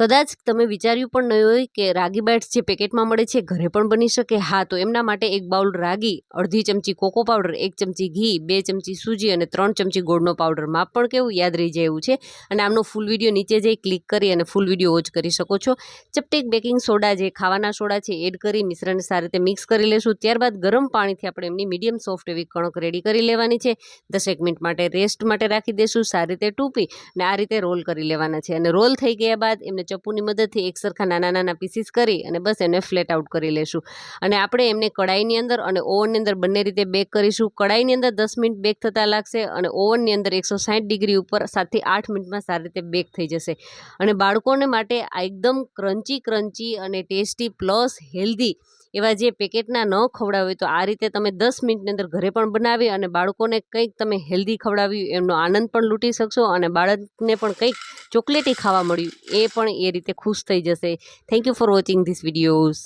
કદાચ તમે વિચાર્યું પણ નહીં હોય કે રાગી બાઇટ્સ જે પેકેટમાં મળે છે ઘરે પણ બની શકે. હા, તો એમના માટે એક બાઉલ રાગી, અડધી ચમચી કોકો પાવડર, એક ચમચી ઘી, બે ચમચી સૂજી અને ત્રણ ચમચી ગોળનો પાવડર. માપ પણ કેવું? યાદ રહી જાય એવું છે. અને આમનો ફૂલ વીડિયો નીચે જઈ ક્લિક કરી અને ફૂલ વીડિયો વોચ કરી શકો છો. ચપટેક બેકિંગ સોડા જે ખાવાના સોડા છે એડ કરી મિશ્રણને સારી રીતે મિક્સ કરી લેશું. ત્યારબાદ ગરમ પાણીથી આપણે એમની મીડિયમ સોફ્ટ એવી કણક રેડી કરી લેવાની છે. દસેક મિનિટ માટે રેસ્ટ માટે રાખી દઈશું સારી રીતે ટૂપી અને આ રીતે રોલ કરી લેવાના છે. અને રોલ થઈ ગયા બાદ એમને ચપ્પુની મદદથી એક સરખા નાના નાના પીસીસ કરી અને બસ એને ફ્લેટ આઉટ કરી લેશું. અને આપણે એમને કડાઈની અંદર અને ઓવનની અંદર બંને રીતે બેક કરીશું. કડાઈની અંદર દસ મિનિટ બેક થતાં લાગશે અને ઓવનની અંદર એકસો સાઠ ડિગ્રી ઉપર સાતથી આઠ મિનિટમાં સારી રીતે બેક થઈ જશે. અને બાળકોને માટે આ એકદમ ક્રન્ચી ક્રન્ચી અને ટેસ્ટી પ્લસ હેલ્ધી એવા જે પેકેટના ન ખવડાવે હોય તો આ રીતે તમે દસ મિનિટની અંદર ઘરે પણ બનાવી અને બાળકોને કંઈક તમે હેલ્ધી ખવડાવ્યું એમનો આનંદ પણ લૂંટી શકશો અને બાળકને પણ કંઈક ચોકલેટી ખાવા મળ્યું, એ પણ એ રીતે ખુશ થઈ જશે. Thank you for watching this videos